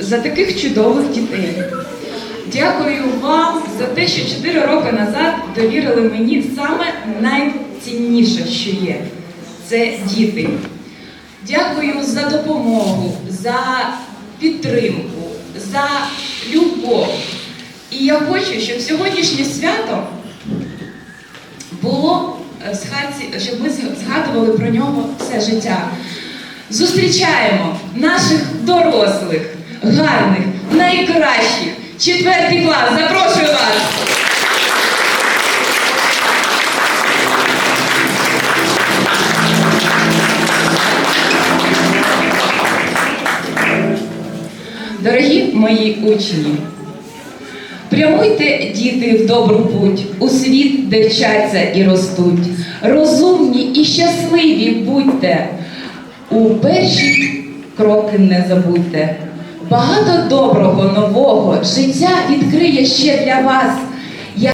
за таких чудових дітей. Дякую вам за те, що 4 роки назад довірили мені саме найцінніше, що є це діти. Дякую за допомогу, за підтримку, за любов. І я хочу, щоб сьогоднішнє свято було е, щоб ми згадували про нього все життя. Зустрічаємо наших дорослих, гарних, найкращих. Четвертий клас. Запрошую вас. Дорогі мої учні, прямуйте, діти, в добру путь, у світ, де вчаться і ростуть. Розумні і щасливі будьте. У перші кроки не забудьте. Багато доброго нового життя відкриє ще для вас.